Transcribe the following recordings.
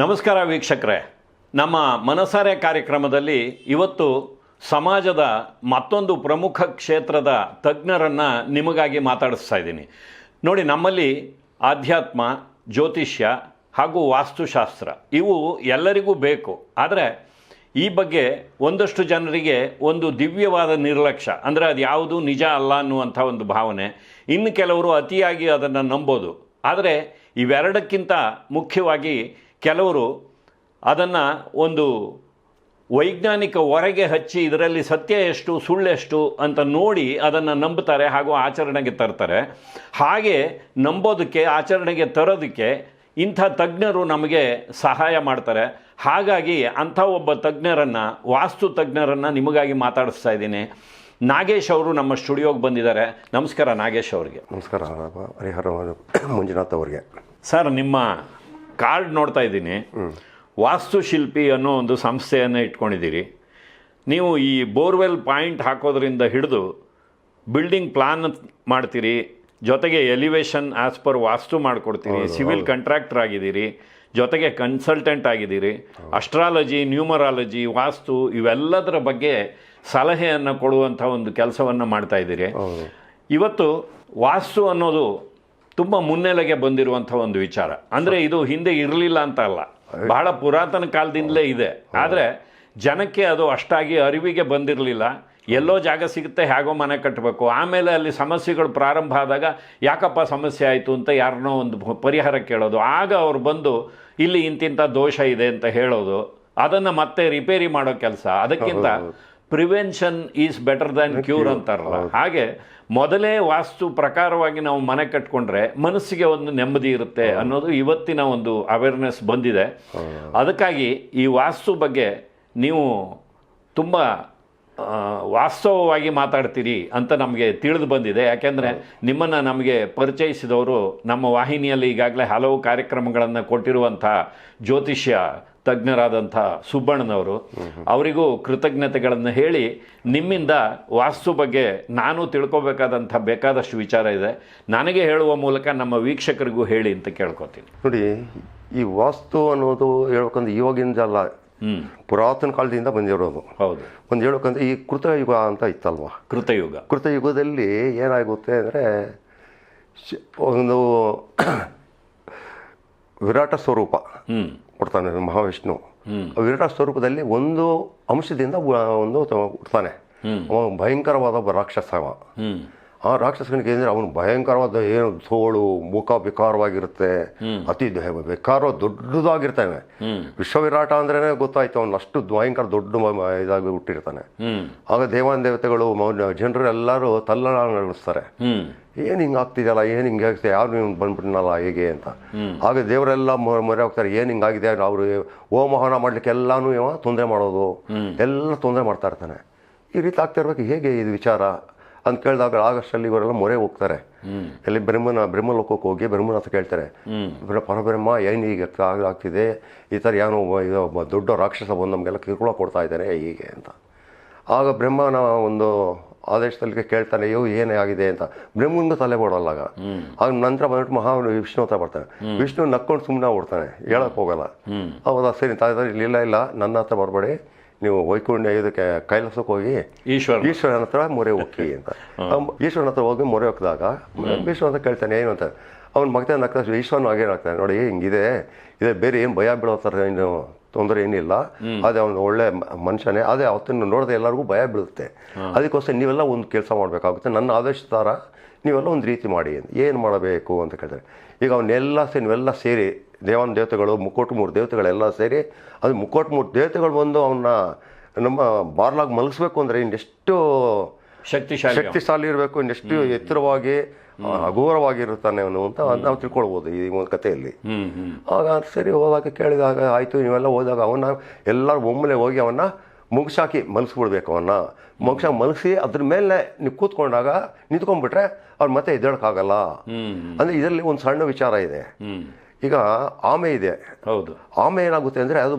ನಮಸ್ಕಾರ ವೀಕ್ಷಕರೇ. ನಮ್ಮ ಮನಸಾರೆ ಕಾರ್ಯಕ್ರಮದಲ್ಲಿ ಇವತ್ತು ಸಮಾಜದ ಮತ್ತೊಂದು ಪ್ರಮುಖ ಕ್ಷೇತ್ರದ ತಜ್ಞರನ್ನು ನಿಮಗಾಗಿ ಮಾತಾಡಿಸ್ತಾ ಇದ್ದೀನಿ. ನೋಡಿ, ನಮ್ಮಲ್ಲಿ ಆಧ್ಯಾತ್ಮ, ಜ್ಯೋತಿಷ್ಯ ಹಾಗೂ ವಾಸ್ತುಶಾಸ್ತ್ರ ಇವು ಎಲ್ಲರಿಗೂ ಬೇಕು. ಆದರೆ ಈ ಬಗ್ಗೆ ಒಂದಷ್ಟು ಜನರಿಗೆ ಒಂದು ದಿವ್ಯವಾದ ನಿರ್ಲಕ್ಷ್ಯ. ಅಂದರೆ ಅದು ಯಾವುದು ನಿಜ ಅಲ್ಲ ಅನ್ನುವಂಥ ಒಂದು ಭಾವನೆ. ಇನ್ನು ಕೆಲವರು ಅತಿಯಾಗಿ ಅದನ್ನು ನಂಬೋದು. ಆದರೆ ಇವೆರಡಕ್ಕಿಂತ ಮುಖ್ಯವಾಗಿ ಕೆಲವರು ಅದನ್ನು ಒಂದು ವೈಜ್ಞಾನಿಕ ಹೊರಗೆ ಹಚ್ಚಿ ಇದರಲ್ಲಿ ಸತ್ಯ ಎಷ್ಟು ಸುಳ್ಳೆಷ್ಟು ಅಂತ ನೋಡಿ ಅದನ್ನು ನಂಬುತ್ತಾರೆ ಹಾಗೂ ಆಚರಣೆಗೆ ತರ್ತಾರೆ. ಹಾಗೆ ನಂಬೋದಕ್ಕೆ ಆಚರಣೆಗೆ ತರೋದಕ್ಕೆ ಇಂಥ ತಜ್ಞರು ನಮಗೆ ಸಹಾಯ ಮಾಡ್ತಾರೆ. ಹಾಗಾಗಿ ಅಂಥ ಒಬ್ಬ ತಜ್ಞರನ್ನು ವಾಸ್ತು ತಜ್ಞರನ್ನು ನಿಮಗಾಗಿ ಮಾತಾಡಿಸ್ತಾ ಇದ್ದೀನಿ. ನಾಗೇಶ್ ಅವರು ನಮ್ಮ ಸ್ಟುಡಿಯೋಗೆ ಬಂದಿದ್ದಾರೆ. ನಮಸ್ಕಾರ ನಾಗೇಶ್ ಅವರಿಗೆ. ನಮಸ್ಕಾರ ಹರಿಹರ ಮಂಜುನಾಥ್ ಅವರಿಗೆ. ಸರ್ ನಿಮ್ಮ ಕಾರ್ಡ್ ನೋಡ್ತಾ ಇದ್ದೀನಿ. ವಾಸ್ತುಶಿಲ್ಪಿ ಅನ್ನೋ ಒಂದು ಸಂಸ್ಥೆಯನ್ನು ಇಟ್ಕೊಂಡಿದ್ದೀರಿ. ನೀವು ಈ ಬೋರ್ವೆಲ್ ಪಾಯಿಂಟ್ ಹಾಕೋದ್ರಿಂದ ಹಿಡಿದು ಬಿಲ್ಡಿಂಗ್ ಪ್ಲಾನ್ ಮಾಡ್ತೀರಿ ಜೊತೆಗೆ ಎಲಿವೇಶನ್ ಆಸ್ ಪರ್ ವಾಸ್ತು ಮಾಡಿಕೊಡ್ತೀರಿ ಸಿವಿಲ್ ಕಾಂಟ್ರಾಕ್ಟರ್ ಆಗಿದ್ದೀರಿ ಜೊತೆಗೆ ಕನ್ಸಲ್ಟೆಂಟ್ ಆಗಿದ್ದೀರಿ ಅಸ್ಟ್ರಾಲಜಿ ನ್ಯೂಮರಾಲಜಿ ವಾಸ್ತು ಇವೆಲ್ಲದರ ಬಗ್ಗೆ ಸಲಹೆಯನ್ನು ಕೊಡುವಂಥ ಒಂದು ಕೆಲಸವನ್ನು ಮಾಡ್ತಾ ಇದ್ದೀರಿ. ಇವತ್ತು ವಾಸ್ತು ಅನ್ನೋದು ತುಂಬ ಮುನ್ನೆಲೆಗೆ ಬಂದಿರುವಂಥ ಒಂದು ವಿಚಾರ. ಅಂದರೆ ಇದು ಹಿಂದೆ ಇರಲಿಲ್ಲ ಅಂತ ಅಲ್ಲ. ಬಹಳ ಪುರಾತನ ಕಾಲದಿಂದಲೇ ಇದೆ. ಆದರೆ ಜನಕ್ಕೆ ಅದು ಅಷ್ಟಾಗಿ ಅರಿವಿಗೆ ಬಂದಿರಲಿಲ್ಲ. ಎಲ್ಲೋ ಜಾಗ ಸಿಗುತ್ತೆ ಹೇಗೋ ಮನೆ ಕಟ್ಟಬೇಕು ಆಮೇಲೆ ಅಲ್ಲಿ ಸಮಸ್ಯೆಗಳು ಪ್ರಾರಂಭ ಆದಾಗ ಯಾಕಪ್ಪ ಸಮಸ್ಯೆ ಆಯಿತು ಅಂತ ಯಾರನ್ನೋ ಒಂದು ಪರಿಹಾರ ಕೇಳೋದು. ಆಗ ಅವ್ರು ಬಂದು ಇಲ್ಲಿ ಇಂತಿಂಥ ದೋಷ ಇದೆ ಅಂತ ಹೇಳೋದು. ಅದನ್ನು ಮತ್ತೆ ರಿಪೇರಿ ಮಾಡೋ ಕೆಲಸ. ಅದಕ್ಕಿಂತ prevention is better than cure ಅಂತಾರಲ್ಲ. ಹಾಗೆ ಮೊದಲೇ ವಾಸ್ತು ಪ್ರಕಾರವಾಗಿ ನಾವು ಮನೆ ಕಟ್ಕೊಂಡ್ರೆ ಮನಸ್ಸಿಗೆ ಒಂದು ನೆಮ್ಮದಿ ಇರುತ್ತೆ ಅನ್ನೋದು ಇವತ್ತಿನ ಒಂದು ಅವೇರ್ನೆಸ್ ಬಂದಿದೆ. ಅದಕ್ಕಾಗಿ ಈ ವಾಸ್ತು ಬಗ್ಗೆ ನೀವು ತುಂಬ ವಾಸ್ತವವಾಗಿ ಮಾತಾಡ್ತೀರಿ ಅಂತ ನಮಗೆ ತಿಳಿದು ಬಂದಿದೆ. ಯಾಕೆಂದರೆ ನಿಮ್ಮನ್ನು ನಮಗೆ ಪರಿಚಯಿಸಿದವರು ನಮ್ಮ ವಾಹಿನಿಯಲ್ಲಿ ಈಗಾಗಲೇ ಹಲವು ಕಾರ್ಯಕ್ರಮಗಳನ್ನು ಕೊಟ್ಟಿರುವಂಥ ಜ್ಯೋತಿಷ್ಯ ತಜ್ಞರಾದಂಥ ಸುಬ್ಬಣ್ಣನವರು ಅವರಿಗೂ ಕೃತಜ್ಞತೆಗಳನ್ನು ಹೇಳಿ ನಿಮ್ಮಿಂದ ವಾಸ್ತು ಬಗ್ಗೆ ನಾನು ತಿಳ್ಕೊಬೇಕಾದಂಥ ಬೇಕಾದಷ್ಟು ವಿಚಾರ ಇದೆ. ನನಗೆ ಹೇಳುವ ಮೂಲಕ ನಮ್ಮ ವೀಕ್ಷಕರಿಗೂ ಹೇಳಿ ಅಂತ ಕೇಳ್ಕೊತೀನಿ. ನೋಡಿ ಈ ವಾಸ್ತು ಅನ್ನೋದು ಹೇಳ್ಬೇಕಂದ್ರೆ ಇವಾಗಿಂದ ಅಲ್ಲ ಹ್ಞೂ ಪುರಾತನ ಕಾಲದಿಂದ ಬಂದಿರೋದು. ಹೌದು. ಒಂದು ಹೇಳ್ಬೇಕಂದ್ರೆ ಈ ಕೃತಯುಗ ಅಂತ ಇತ್ತಲ್ವಾ? ಕೃತಯುಗ. ಕೃತಯುಗದಲ್ಲಿ ಏನಾಗುತ್ತೆ ಅಂದರೆ ಒಂದು ವಿರಾಟ ಸ್ವರೂಪ. ಹ್ಞೂ ಕೊಡ್ತಾನೆ ಮಹಾವಿಷ್ಣು. ವಿರಾಟ ಸ್ವರೂಪದಲ್ಲಿ ಒಂದು ಅಂಶದಿಂದ ಒಂದು ಕೊಡ್ತಾನೆ. ಅವನು ಅವ ಭಯಂಕರವಾದ ಒಬ್ಬ ರಾಕ್ಷಸ ಅವ. ಆ ರಾಕ್ಷಸನಿಗೆ ಏನಂದ್ರೆ ಅವನು ಭಯಂಕರವಾದ ಏನು ತೋಳು ಮುಖ ವಿಕಾರವಾಗಿರುತ್ತೆ ಅತಿ ವಿಕಾರ ದೊಡ್ಡದಾಗಿರ್ತಾನೆ. ವಿಶ್ವ ವಿಶ್ವವಿರಾಟ ಅಂದ್ರೇನೆ ಗೊತ್ತಾಯ್ತು ಅವನು ಅಷ್ಟು ಭಯಂಕರ ದೊಡ್ಡ ಇದಾಗಿ ಹುಟ್ಟಿರ್ತಾನೆ. ಆಗ ದೇವಾನ್ ದೇವತೆಗಳು ಜನರು ಎಲ್ಲರೂ ತಲ್ಲಣಿಸ್ತಾರೆ ಹ್ಞೂ ಏನು ಹಿಂಗೆ ಆಗ್ತಿದೆಯಲ್ಲ ಏನು ಹಿಂಗೆ ಆಗ್ತಿದೆ ಯಾರು ನೀವು ಬಂದ್ಬಿಟ್ನಲ್ಲ ಹೇಗೆ ಅಂತ. ಆಗ ದೇವರೆಲ್ಲ ಮೊರೆ ಹೋಗ್ತಾರೆ ಏನು ಹಿಂಗಾಗಿದೆ ಅವರು ಹೋಮಹವನ ಮಾಡ್ಲಿಕ್ಕೆ ಎಲ್ಲಾನು ಇವ ತೊಂದರೆ ಮಾಡೋದು. ಎಲ್ಲ ತೊಂದರೆ ಮಾಡ್ತಾ ಇರ್ತಾನೆ. ಈ ರೀತಿ ಆಗ್ತಿರ್ಬೇಕು ಹೇಗೆ ಇದು ವಿಚಾರ? ಅಂತ ಕೇಳಿದಾಗ ಆಗಸ್ಟಲ್ಲಿ ಇವರೆಲ್ಲ ಮೊರೆ ಹೋಗ್ತಾರೆ. ಅಲ್ಲಿ ಬ್ರಹ್ಮನ ಬ್ರಹ್ಮ ಲೋಕಕ್ಕೆ ಹೋಗಿ ಬ್ರಹ್ಮನ ಹತ್ರ ಕೇಳ್ತಾರೆ. ಪರಬ್ರಹ್ಮ ಏನು ಈಗ ಆಗ್- ಆಗ್ತಿದೆ? ಈ ಥರ ಏನೋ ಇದು ದೊಡ್ಡ ರಾಕ್ಷಸ ಬಂದು ನಮಗೆಲ್ಲ ಕಿರುಕುಳ ಕೊಡ್ತಾ ಇದ್ದಾರೆ ಹೀಗೆ ಅಂತ. ಆಗ ಬ್ರಹ್ಮನ ಒಂದು ಆದೇಶದಲ್ಲಿ ಕೇಳ್ತಾನೆ ಅಯ್ಯೋ ಏನೇ ಆಗಿದೆ ಅಂತ. ಬ್ರಹ್ಮಂದು ತಲೆ ಆಗ. ಆಗ ನಂತರ ಬಂದ್ಬಿಟ್ಟು ಮಹಾ ವಿಷ್ಣು ಹತ್ರ ಬರ್ತಾನೆ. ವಿಷ್ಣು ನಕ್ಕೊಂಡು ಸುಮ್ಮನೆ ಓಡ್ತಾನೆ ಹೇಳಕ್ ಹೋಗಲ್ಲ. ಹೌದಾ ಸರಿ ತಾಯಿ ಇಲ್ಲ ಇಲ್ಲ ನನ್ನ ಹತ್ರ ಬರಬೇಡಿ. ನೀವು ವೈಕುಂಠ ಇದಕ್ಕೆ ಕೈಲಾಸಕ್ಕೆ ಹೋಗಿ ಈಶ್ವರ ಈಶ್ವರನ ಹತ್ರ ಮೊರೆ ಹೋಗಿ ಅಂತ. ಅವ್ನ್ ಈಶ್ವರನ ಹತ್ರ ಹೋಗಿ ಮೊರೆ ಹೋಗಿದಾಗ ಈಶ್ವರ ಹತ್ರ ಕೇಳ್ತಾನೆ ಏನು ಅಂತ? ಅವ್ನು ಮಗ್ತಾನೆ ನಕ್ಕ ಈಶ್ವರನು ಹಾಗೆ ಹಾಕ್ತಾನೆ ನೋಡಿ ಹಿಂಗಿದೆ. ಇದೆ ಬೇರೆ ಏನು ಭಯ ಬೀಳೋ ಥರ ಏನು ತೊಂದರೆ ಏನಿಲ್ಲ. ಅದೇ ಅವನು ಒಳ್ಳೆ ಮನುಷ್ಯನೇ. ಅದೇ ಅವತ್ತನ್ನು ನೋಡಿದ್ರೆ ಎಲ್ಲರಿಗೂ ಭಯ ಬೀಳುತ್ತೆ. ಅದಕ್ಕೋಸ್ಕರ ನೀವೆಲ್ಲ ಒಂದು ಕೆಲಸ ಮಾಡಬೇಕಾಗುತ್ತೆ. ನನ್ನ ಆದೇಶದಾರ ನೀವೆಲ್ಲ ಒಂದು ರೀತಿ ಮಾಡಿ ಏನು ಮಾಡಬೇಕು ಅಂತ ಕೇಳಿದ್ರೆ ಈಗ ಅವನ್ನೆಲ್ಲ ಸೇರಿ ನೀವೆಲ್ಲ ಸೇರಿ ದೇವಾನ ದೇವತೆಗಳು ಮುಕ್ಕೋಟು ಮೂರು ದೇವತೆಗಳೆಲ್ಲ ಸೇರಿ ಅದು ಮುಕ್ಕೋಟು ಮೂರು ದೇವತೆಗಳು ಬಂದು ಅವನ್ನ ನಮ್ಮ ಬಾರ್ಲಾಗಿ ಮಲಗಿಸ್ಬೇಕು ಅಂದರೆ ಇನ್ನೆಷ್ಟು ಶಕ್ತಿಶಾಲಿ ಶಕ್ತಿಶಾಲಿ ಇರಬೇಕು. ಇನ್ನೆಷ್ಟು ಎತ್ತರವಾಗಿ ಅಘೋರವಾಗಿರುತ್ತಾನೆ ಅವನು ಅಂತ ನಾವು ತಿಳ್ಕೊಳ್ಬೋದು ಈ ಒಂದು ಕಥೆಯಲ್ಲಿ. ಆಗ ಸರಿ ಹೋದಾಗ ಕೇಳಿದಾಗ ಆಯಿತು ನೀವೆಲ್ಲ ಹೋದಾಗ ಅವನ್ನ ಎಲ್ಲರೂ ಒಮ್ಮೆಲೆ ಹೋಗಿ ಅವನ್ನ ಮುಗಿಸಾಕಿ ಮಲಗಿಸ್ಬಿಡ್ಬೇಕು ಅವನ್ನ. ಮುಗಿಸ ಮಲಗಿಸಿ ಅದ್ರ ಮೇಲೆ ನೀವು ಕೂತ್ಕೊಂಡಾಗ ನಿಂತ್ಕೊಂಡ್ಬಿಟ್ರೆ ಅವ್ರು ಮತ್ತೆ ಎದ್ದೇಳಕ್ಕಾಗಲ್ಲ. ಅಂದರೆ ಇದರಲ್ಲಿ ಒಂದು ಸಣ್ಣ ವಿಚಾರ ಇದೆ. ಈಗ ಆಮೆ ಇದೆ. ಹೌದು. ಆಮೆ ಏನಾಗುತ್ತೆ ಅಂದರೆ ಅದು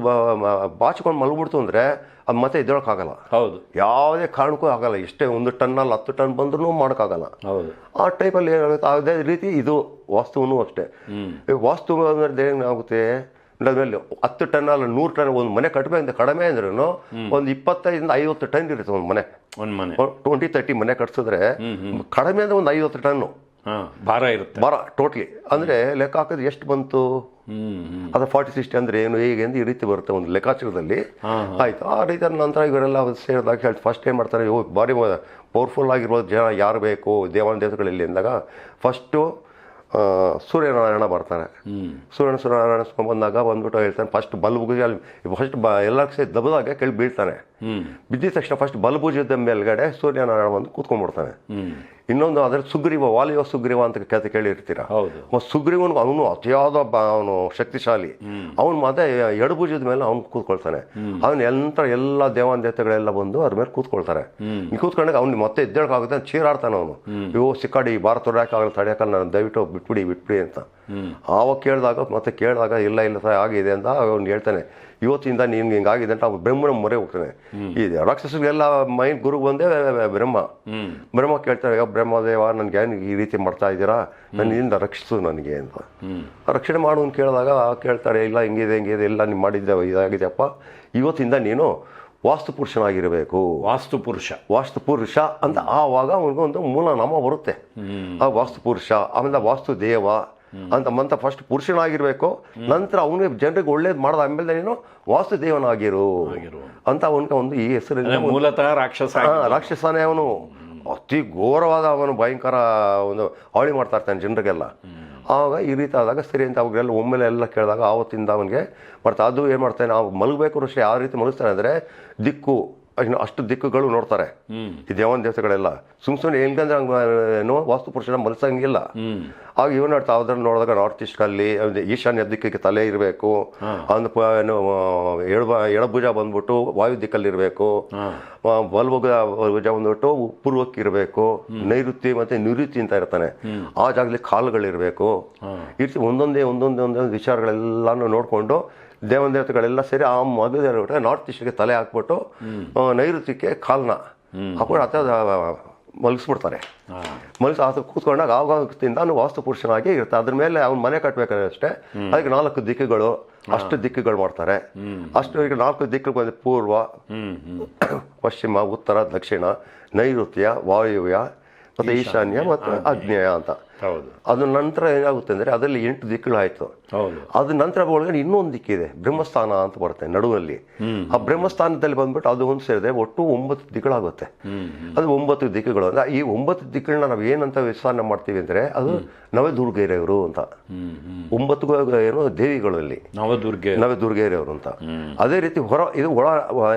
ಬಾಚಿಕೊಂಡು ಮಲಗ್ಬಿಡ್ತು ಅಂದರೆ ಅದು ಮತ್ತೆ ಎದ್ದೇಳೋಕ್ಕಾಗಲ್ಲ. ಹೌದು. ಯಾವುದೇ ಕಾರಣಕ್ಕೂ ಆಗಲ್ಲ. ಎಷ್ಟೇ ಒಂದು ಟನ್ನಲ್ಲಿ ಹತ್ತು ಟನ್ ಬಂದ್ರೂ ಮಾಡೋಕ್ಕಾಗಲ್ಲ. ಹೌದು. ಆ ಟೈಪಲ್ಲಿ ಏನಾಗುತ್ತೆ? ಅದೇ ರೀತಿ ಇದು ವಾಸ್ತುವೂ ಅಷ್ಟೇ. ವಾಸ್ತು ಅಂದ್ರೆ ಏನಾಗುತ್ತೆ? ಅದ್ಮೇಲೆ ಹತ್ತು ಟನ್ ಅಲ್ಲ ನೂರು ಟನ್ ಒಂದು ಮನೆ ಕಟ್ಟಬೇಕು ಕಡಿಮೆ ಅಂದ್ರೂ ಒಂದು ಇಪ್ಪತ್ತೈದಿಂದ ಐವತ್ತು ಟನ್ ಇರುತ್ತೆ ಒಂದು ಮನೆ. ಒಂದು ಮನೆ. ಟ್ವೆಂಟಿ ತರ್ಟಿ ಮನೆ ಕಟ್ಸಿದ್ರೆ ಕಡಿಮೆ ಅಂದ್ರೆ ಒಂದು ಐವತ್ತು ಟನ್ನು. ಭಾರ ಇರುತ್ತೆ. ಭಾರ ಟೋಟ್ಲಿ ಅಂದರೆ ಲೆಕ್ಕ ಹಾಕಿದ್ರೆ ಎಷ್ಟು ಬಂತು? ಅದು ಫಾರ್ಟಿ ಸಿಕ್ಸ್ಟಿ ಅಂದರೆ ಏನು ಹೇಗೆ ಅಂತ ಈ ರೀತಿ ಬರುತ್ತೆ ಒಂದು ಲೆಕ್ಕಾಚಾರದಲ್ಲಿ. ಆಯಿತು. ಆ ರೀತಿ ನಂತರ ಇವರೆಲ್ಲ ಸೇರಿದಾಗ ಹೇಳ್ತು ಫಸ್ಟ್ ಏನು ಮಾಡ್ತಾರೆ ಓ ಭಾರಿ ಪವರ್ಫುಲ್ ಆಗಿರುವ ಜನ ಯಾರು ಬೇಕು ದೇವನ ದೇವತೆಗಳಲ್ಲಿ ಅಂದಾಗ ಫಸ್ಟು ಸೂರ್ಯನಾರಾಯಣ ಬರ್ತಾರೆ. ಸೂರ್ಯನ ಸೂರ್ಯನಾರಾಯಣ ಸ್ವಾಮಿ ಬಂದಾಗ ಬಂದ್ಬಿಟ್ಟು ಹೇಳ್ತಾನೆ ಫಸ್ಟ್ ಬಲ್ಬುಗೆ ಅಲ್ಲಿ ಫಸ್ಟ್ ಬ ಎಲ್ಲ ಸೇ ದಬ್ಬದಾಗ ಕೆಳಗೆ ಬೀಳ್ತಾನೆ. ಬಿದ್ದಿದ ತಕ್ಷಣ ಫಸ್ಟ್ ಬಲ್ಬುಜದ ಮೇಲ್ಗಡೆ ಸೂರ್ಯನಾರಾಯಣ ಬಂದು ಕೂತ್ಕೊಂಡ್ಬಿಡ್ತಾನೆ. ಇನ್ನೊಂದು ಆದರೆ ಸುಗ್ರೀವ ವಾಲಿಯ ಸುಗ್ರೀವ ಅಂತ ಕತೆ ಕೇಳಿರ್ತೀರ? ಸುಗ್ರೀವನ್ ಅವನು ಅತಿಯಾದ ಅವನು ಶಕ್ತಿಶಾಲಿ. ಅವನು ಮತ್ತೆ ಎಡಭುಜದ ಮೇಲೆ ಅವನು ಕೂತ್ಕೊಳ್ತಾನೆ. ಅವನು ಎಲ್ಲ ಎಲ್ಲ ದೇವಾನ್ ದೇವತೆಗಳೆಲ್ಲ ಬಂದು ಅದ್ರ ಮೇಲೆ ಕೂತ್ಕೊಳ್ತಾರೆ. ಕೂತ್ಕೊಂಡಾಗ ಅವ್ನು ಮತ್ತೆ ಎದ್ದೇಳಕ್ಕಾಗುತ್ತೆ ಅಂತ ಚೀರಾಡ್ತಾನೆ ಅವನು. ಇವು ಸಿಕ್ಕಾಡಿ ಭಾರತ ತೊಡಕಾಗಲ್ಲ ತಡೆಯಕ್ಕಲ್ಲ ನಾನು ದಯವಿಟ್ಟು ಬಿಟ್ಬಿಡಿ ಬಿಟ್ಬಿಡಿ ಅಂತ. ಆವಾಗ ಕೇಳಿದಾಗ ಮತ್ತೆ ಕೇಳಿದಾಗ ಇಲ್ಲ ಇಲ್ಲ ಸರ್ ಆಗಿದೆ ಅಂತ ಅವ್ನು ಹೇಳ್ತಾನೆ. ಇವತ್ತಿಂದ ನಿನ್ಗೆ ಹಿಂಗಾಗಿದೆ ಅಂತ ಬ್ರಹ್ಮನ ಮೊರೆ ಹೋಗ್ತಾನೆ. ಈ ರಾಕ್ಷಸರಿಗೆಲ್ಲ ಮೈಂಡ್ ಗುರು ಬಂದೇ ಬ್ರಹ್ಮ. ಹ್ಮ್. ಬ್ರಹ್ಮ ಕೇಳ್ತಾರೆ ಯಾವ ಬ್ರಹ್ಮದೇವ ನನ್ಗೆ ಏನು ಈ ರೀತಿ ಮಾಡ್ತಾ ಇದ್ದೀರಾ? ನನ್ನಿಂದ ರಕ್ಷಿಸು ನನಗೆ ಅಂತ. ರಕ್ಷಣೆ ಮಾಡು ಅಂತ ಕೇಳಿದಾಗ ಕೇಳ್ತಾರೆ ಇಲ್ಲ ಹಿಂಗಿದೆ ಹಿಂಗಿದೆ ಇಲ್ಲ ನೀವು ಮಾಡಿದ್ದೆ ಇದಾಗಿದೆಯಪ್ಪ. ಇವತ್ತಿಂದ ನೀನು ವಾಸ್ತು ಪುರುಷನಾಗಿರಬೇಕು. ವಾಸ್ತು ಪುರುಷ. ವಾಸ್ತು ಪುರುಷ ಅಂತ ಆವಾಗ ಅವನಿಗೊಂದು ಮೂಲ ನಾಮ ಬರುತ್ತೆ. ಆ ವಾಸ್ತು ಪುರುಷ ಆಮೇಲೆ ವಾಸ್ತು ದೇವ ಅಂತ ಮಂತ ಫಸ್ಟ್ ಪುರುಷನಾಗಿರ್ಬೇಕು ನಂತರ ಅವನಿಗೆ ಜನರಿಗೆ ಒಳ್ಳೇದು ಮಾಡದ ಆಮೇಲೆ ನೀನು ವಾಸುದೇವನಾಗಿರು ಅಂತ ಅವನಿಗೆ ಒಂದು ಈ ಹೆಸರಿನ ಮೂಲತಃ ರಾಕ್ಷಸ ರಾಕ್ಷಸನೇ ಅವನು. ಅತಿ ಘೋರವಾದ ಅವನು ಭಯಂಕರ ಒಂದು ಹಾಳಿ ಮಾಡ್ತಾ ಇರ್ತಾನೆ ಜನರಿಗೆಲ್ಲ. ಆವಾಗ ಈ ರೀತಿ ಆದಾಗ ಸರಿ ಅಂತ ಅವ್ರಿಗೆಲ್ಲ ಒಮ್ಮೆಲೆ ಎಲ್ಲ ಕೇಳಿದಾಗ ಆವತ್ತಿಂದ ಅವನಿಗೆ ಬರ್ತಾ ಅದು ಏನು ಮಾಡ್ತಾನೆ ನಾವು ಮಲಗಬೇಕು ಅಷ್ಟೇ ಯಾವ ರೀತಿ ಮಲಗಿಸ್ತಾನೆ ಅಂದರೆ ದಿಕ್ಕು ಇನ್ನು ಅಷ್ಟು ದಿಕ್ಕುಗಳು ನೋಡ್ತಾರೆ. ಈ ದೇವನ ದೇವತೆಗಳೆಲ್ಲ. ಸುಮ್ ಸುಮ್ಮನೆ ಹೆಂಗಂದ್ರೆ ಏನು ವಾಸ್ತು ಪುರುಷನ ಮಲಸಂಗಿಲ್ಲ ಆಗ ಇವನು ನೋಡ್ತಾ ಅದ್ರಲ್ಲಿ ನೋಡಿದಾಗ ನಾರ್ತ್ ಈಸ್ಟಲ್ಲಿ ಈಶಾನ್ಯ ದಿಕ್ಕಿಗೆ ತಲೆ ಇರಬೇಕು. ಪ ಏನು ಎಡಬ ಎಡಭುಜ ಬಂದ್ಬಿಟ್ಟು ವಾಯು ದಿಕ್ಕಲ್ಲಿರಬೇಕು ಬಲ್ಭುಜ ಭುಜ ಬಂದ್ಬಿಟ್ಟು ಪೂರ್ವಕ್ಕೆ ಇರಬೇಕು. ನೈಋತ್ಯ ಮತ್ತೆ ನಿವೃತ್ತಿ ಅಂತ ಇರ್ತಾನೆ. ಆ ಜಾಗದಲ್ಲಿ ಕಾಲುಗಳಿರಬೇಕು. ಈ ರೀತಿ ಒಂದೊಂದೇ ಒಂದೊಂದೇ ಒಂದೊಂದು ವಿಚಾರಗಳೆಲ್ಲಾನು ನೋಡಿಕೊಂಡು ದೇವನ ದೇವತೆಗಳೆಲ್ಲ ಸೇರಿ ಆ ಮಗದ ನಾರ್ತ್ ಈಸ್ಟ್ಗೆ ತಲೆ ಹಾಕ್ಬಿಟ್ಟು ನೈಋತ್ಯಕ್ಕೆ ಕಾಲ್ನ ಹಾಕೊಂಡು ಅತ ಮಲಗಿಸ್ಬಿಡ್ತಾರೆ. ಮಲಗಿಸಿ ಆತ ಕೂತ್ಕೊಂಡಾಗ ಅವನು ವಾಸ್ತು ಪುರುಷನಾಗಿ ಇರುತ್ತೆ. ಅದ್ರ ಮೇಲೆ ಅವ್ನ ಮನೆ ಕಟ್ಟಬೇಕಾದ್ರೆ ಅಷ್ಟೇ ಅದಕ್ಕೆ ನಾಲ್ಕು ದಿಕ್ಕುಗಳು ಅಷ್ಟು ದಿಕ್ಕುಗಳು ಮಾಡ್ತಾರೆ. ಅಷ್ಟು ಈಗ ನಾಲ್ಕು ದಿಕ್ಕುಗಳು ಬಂದರೆ ಪೂರ್ವ ಪಶ್ಚಿಮ ಉತ್ತರ ದಕ್ಷಿಣ ನೈಋತ್ಯ ವಾಯುವ್ಯ ಮತ್ತು ಈಶಾನ್ಯ. ಮತ್ತು ಆಗ್ನೇಯ ಅಂತ. ಹೌದು. ಅದ್ರ ನಂತರ ಏನಾಗುತ್ತೆ ಅಂದರೆ ಅದರಲ್ಲಿ ಎಂಟು ದಿಕ್ಕುಗಳಾಯಿತು ಹೌದು. ಅದ್ರ ನಂತರ ಒಳಗಡೆ ಇನ್ನೊಂದು ದಿಕ್ಕಿದೆ ಬ್ರಹ್ಮಸ್ಥಾನ ಅಂತ ಬರುತ್ತೆ ನಡುವಲ್ಲಿ. ಆ ಬ್ರಹ್ಮಸ್ಥಾನದಲ್ಲಿ ಬಂದ್ಬಿಟ್ಟು ಅದು ಒಂದು ಸೇರಿದೆ ಒಟ್ಟು ಒಂಬತ್ತು ದಿಕ್ಕುಗಳಾಗುತ್ತೆ. ಅದು ಒಂಬತ್ತು ದಿಕ್ಕುಗಳು. ಅಂದ್ರೆ ಈ ಒಂಬತ್ತು ದಿಕ್ಕುಗಳನ್ನ ನಾವು ಏನಂತ ವಿಸ್ತಾರಣೆ ಮಾಡ್ತೀವಿ ಅಂದರೆ ಅದು ನವದುರ್ಗೇರೆಯವರು ಅಂತ. ಒಂಬತ್ತು ಏನು ಏನೋ ದೇವಿಗಳಲ್ಲಿ. ನವದುರ್ಗೆ. ನವದುರ್ಗೇರೆಯವರು ಅಂತ. ಅದೇ ರೀತಿ ಹೊರ ಇದು ಒಳ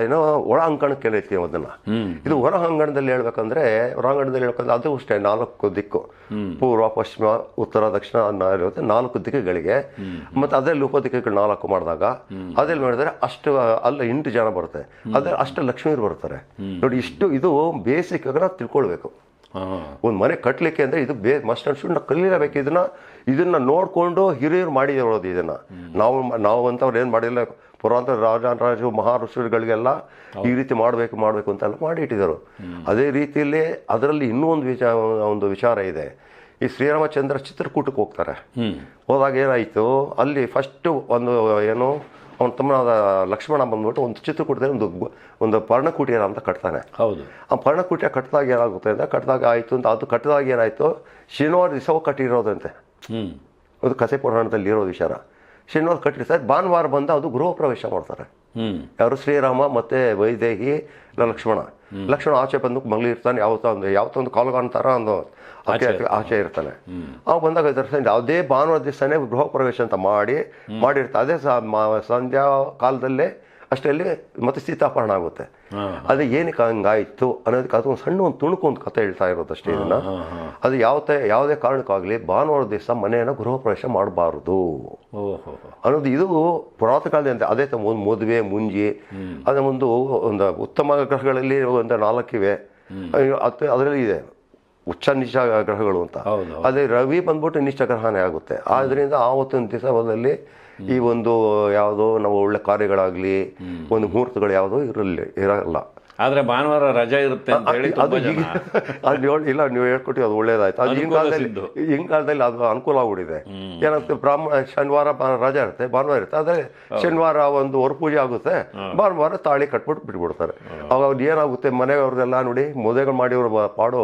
ಏನೋ ಒಳ ಅಂಕಣಕ್ಕೆ ಹೇಳ್ತೀವಿ ಅದನ್ನ ಇದು ಹೊರ ಅಂಗಣದಲ್ಲಿ ಹೇಳ್ಬೇಕಂದ್ರೆ ಹೊರಾಂಗಣದಲ್ಲಿ ಹೇಳ್ಬೇಕಂದ್ರೆ ಅದು ಅಷ್ಟೇ ನಾಲ್ಕು ದಿಕ್ಕು. ಪೂರ್ವ ಪಶ್ಚಿಮ ಉತ್ತರ ದಕ್ಷಿಣ ಇರುತ್ತೆ. ನಾಲ್ಕು ದಿಕ್ಕುಗಳಿಗೆ. ಮತ್ತೆ ಅದರಲ್ಲಿ ಉಪದಿಕ್ಕುಗಳು ನಾಲ್ಕು ಮಾಡಿದಾಗ ಅದ್ರಲ್ಲಿ ಮಾಡಿದರೆ ಅಷ್ಟು ಅಲ್ಲ ಎಂಟು ಜನ ಬರುತ್ತೆ. ಅದ್ರಲ್ಲಿ ಅಷ್ಟು ಲಕ್ಷ್ಮೀರು ಬರ್ತಾರೆ ನೋಡಿ ಇಷ್ಟು ಇದು ಬೇಸಿಕ್ ಆಗಿ ನಾವು ತಿಳ್ಕೊಳ್ಬೇಕು. ಒಂದು ಮನೆ ಕಟ್ಟಲಿಕ್ಕೆ ಅಂದ್ರೆ ಇದು ಬೇ ಮಸ್ಟ್ ಅಂಡ್ ಶುಡ್ ನಾವು ಇದನ್ನ. ಇದನ್ನ ನೋಡಿಕೊಂಡು ಹಿರಿಯರು ಮಾಡಿರೋದು ಇದನ್ನ. ನಾವು ನಾವು ಅಂತವ್ರು ಏನು ಮಾಡಿಲ್ಲ ಪುರಾತನ ರಾಜ ಮಹಾ ಋಷಿಗಳಿಗೆಲ್ಲ ಈ ರೀತಿ ಮಾಡಬೇಕು ಮಾಡಬೇಕು ಅಂತೆಲ್ಲ ಮಾಡಿ ಇಟ್ಟಿದ್ದಾರೆ ಅದೇ ರೀತಿಯಲ್ಲಿ ಅದರಲ್ಲಿ ಇನ್ನೂ ಒಂದು ವಿಚಾರ ಒಂದು ವಿಚಾರ ಇದೆ. ಈ ಶ್ರೀರಾಮಚಂದ್ರ ಚಿತ್ರಕೂಟಕ್ಕೆ ಹೋಗ್ತಾರೆ. ಹೋದಾಗ ಏನಾಯಿತು ಅಲ್ಲಿ ಫಸ್ಟು ಒಂದು ಏನು ಅವನ ತಮ್ಮನಾದ ಲಕ್ಷ್ಮಣ ಬಂದ್ಬಿಟ್ಟು ಒಂದು ಚಿತ್ರಕೂಟದಲ್ಲಿ ಒಂದು ಒಂದು ಏನ ಅಂತ ಕಟ್ತಾನೆ. ಹೌದು. ಆ ಪರ್ಣಕೂಟಿಯ ಕಟ್ಟಿದಾಗ ಏನಾಗುತ್ತೆ ಅಂದರೆ ಕಟ್ಟಿದಾಗ ಆಯಿತು ಅಂತ ಅದು ಕಟ್ಟಿದಾಗ ಏನಾಯಿತು ಶನಿವಾರ ದಿವಸ ಕಟ್ಟಿರೋದಂತೆ. ಹ್ಞೂ ಅದು ಕಸೆ ಪುರಾಣದಲ್ಲಿ ಇರೋ ವಿಚಾರ. ಶನಿವಾರ ಕಟ್ಟಿರ್ತಾರೆ ಭಾನುವಾರ ಬಂದು ಅದು ಗೃಹ ಪ್ರವೇಶ ಮಾಡ್ತಾರೆ. ಹ್ಞೂ ಯಾರು ಶ್ರೀರಾಮ ಮತ್ತೆ ವೈದೇಹಿ ಲಕ್ಷ್ಮಣ. ಲಕ್ಷ್ಮಣ ಆಚೆ ಬಂದು ಇರ್ತಾನೆ ಯಾವತ್ತೋ ಒಂದು ಯಾವತ್ತೋ ಒಂದು ಕಾಲ್ಗಾನ್ ಥರ ಒಂದು ಆಚೆ ಆಚೆ ಇರ್ತಾನೆ. ಅವಾಗ ಬಂದಾಗ ದರ್ಶನ ಯಾವುದೇ ಭಾನುವಾರ ದಿವಸನೇ ಗೃಹ ಪ್ರವೇಶ ಅಂತ ಮಾಡಿ ಮಾಡಿರ್ತಾರೆ. ಅದೇ ಸಂಧ್ಯಾ ಕಾಲದಲ್ಲೇ ಅಷ್ಟರಲ್ಲಿ ಮತ್ತೆ ಸೀತಾಪರಣ ಆಗುತ್ತೆ. ಅದು ಏನಕ್ಕೆ ಹಂಗಾಯ್ತು ಅನ್ನೋದಕ್ಕೆ ಅದೊಂದು ಸಣ್ಣ ಒಂದು ತುಣುಕು ಒಂದು ಕಥೆ ಹೇಳ್ತಾ ಇರೋದಷ್ಟೇ ಇದನ್ನ. ಅದು ಯಾವುದೇ ಯಾವುದೇ ಕಾರಣಕ್ಕಾಗಲಿ ಭಾನುವಾರ ದಿವಸ ಮನೆಯನ್ನು ಗೃಹ ಪ್ರವೇಶ ಮಾಡಬಾರ್ದು. ಅನ್ನೋದು ಇದು ಪುರಾತನ ಕಾಲದಿಂದ ಅದೇ ತ- ಒಂದು ಮದುವೆ ಮುಂಜಿ ಅದೇ ಒಂದು ಒಂದು ಉತ್ತಮ ಗ್ರಹಗಳಲ್ಲಿ ಒಂದು ನಾಲ್ಕಿವೆ. ಅದು ಅದರಲ್ಲಿ ಇದೆ. ಉಚ್ಚ ನಿಚ ಗ್ರಹಗಳು ಅಂತ. ಅದೇ ರವಿ ಬಂದ್ಬಿಟ್ಟು ನಿಶ್ಚ ಗ್ರಹನೇ ಆಗುತ್ತೆ. ಆದ್ರಿಂದ ಆವತ್ತಿನ ದಿವಸದಲ್ಲಿ ಈ ಒಂದು ಯಾವುದೋ ನಾವು ಒಳ್ಳೆ ಕಾರ್ಯಗಳಾಗಲಿ ಒಂದು ಮುಹೂರ್ತಗಳು ಯಾವುದೋ ಇರಲಿ ಇರಲ್ಲ. ಆದ್ರೆ ಭಾನುವಾರ ರಜಾ ಇರುತ್ತೆ ಅಂತ ಹೇಳಿ ಅದು ಅದು ಇಲ್ಲ ನೀವು ಹೇಳ್ಕೊಟ್ಟು ಅದು ಒಳ್ಳೇದಾಯ್ತು. ಅದು ಹಿಂಗ್ ಕಾಲದಲ್ಲಿ ಹಿಂಗ್ ಕಾಲದಲ್ಲಿ ಅದು ಅನುಕೂಲ ಆಗ್ಬಿಟ್ಟಿದೆ. ಏನಂತ ಬ್ರಾಹ್ಮ ಶನಿವಾರ ರಜಾ ರಜೆ ಇರುತ್ತೆ ಭಾನುವಾರ ಇರುತ್ತೆ. ಆದ್ರೆ ಶನಿವಾರ ಒಂದು ಹೊರ ಪೂಜೆ ಆಗುತ್ತೆ ಭಾನುವಾರ ತಾಳಿ ಕಟ್ಬಿಟ್ಟು ಬಿಟ್ಬಿಡ್ತಾರೆ. ಅವಾಗ ಅವ್ರು ಏನಾಗುತ್ತೆ ಮನೆಯವ್ರದೆಲ್ಲ ನೋಡಿ ಮದುವೆಗಳು ಮಾಡಿ ಅವ್ರ ಪಾಡು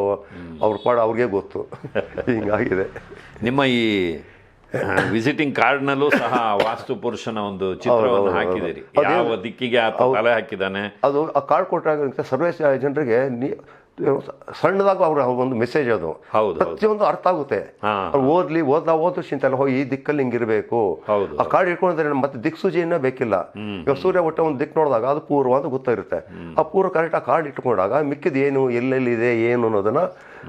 ಅವ್ರ ಪಾಡು ಅವ್ರಿಗೆ ಗೊತ್ತು. ಹಿಂಗಾಗಿದೆ. ನಿಮ್ಮ ಈ ವಿಸಿಟಿಂಗ್ ಕಾರ್ಡ್ನಲ್ಲೂ ಸಹ ವಾಸ್ತು ಪುರುಷನ ಒಂದು ಚಿತ್ರವನ್ನು. ಹಾಕಿದಿರಿ ಯಾವ ದಿಕ್ಕಿಗೆ ಆತ ತಲೆ ಹಾಕಿದ್ದಾನೆ ಅದು ಆ ಕಾರ್ಡ್ ಕೊಟ್ಟಾಗ ಸರ್ವೇ ಜನರಿಗೆ ಸಣ್ಣದಾಗ ಅವ್ರ ಒಂದು ಮೆಸೇಜ್ ಅದು. ಹೌದು, ಪ್ರತಿಯೊಂದು ಅರ್ಥ ಆಗುತ್ತೆ. ಅವ್ರು ಓದ್ಲಿ ಓದ್ಲಾ ಓದು ಚಿಂತೆ ಇಲ್ಲ ಹೋಗಿ ಈ ದಿಕ್ಕಲ್ಲಿ ಹಿಂಗಿರ್ಬೇಕು ಹೌದು. ಆ ಕಾರ್ಡ್ ಇಟ್ಕೊಂಡ್ರೆ ಮತ್ತೆ ದಿಕ್ಸೂಚಿಯನ್ನ ಬೇಕಿಲ್ಲ. ಇವಾಗ ಸೂರ್ಯ ಒಟ್ಟ ಒಂದು ದಿಕ್ ನೋಡಿದಾಗ ಅದು ಪೂರ್ವ ಅಂತ ಗೊತ್ತಾಗಿರುತ್ತೆ ಆ ಪೂರ್ವ ಕರೆಕ್ಟ್ ಆ ಕಾರ್ಡ್ ಇಟ್ಕೊಂಡಾಗ ಮಿಕ್ಕಿದ ಏನು ಎಲ್ಲೆಲ್ಲಿದೆ ಏನು ಅನ್ನೋದನ್ನ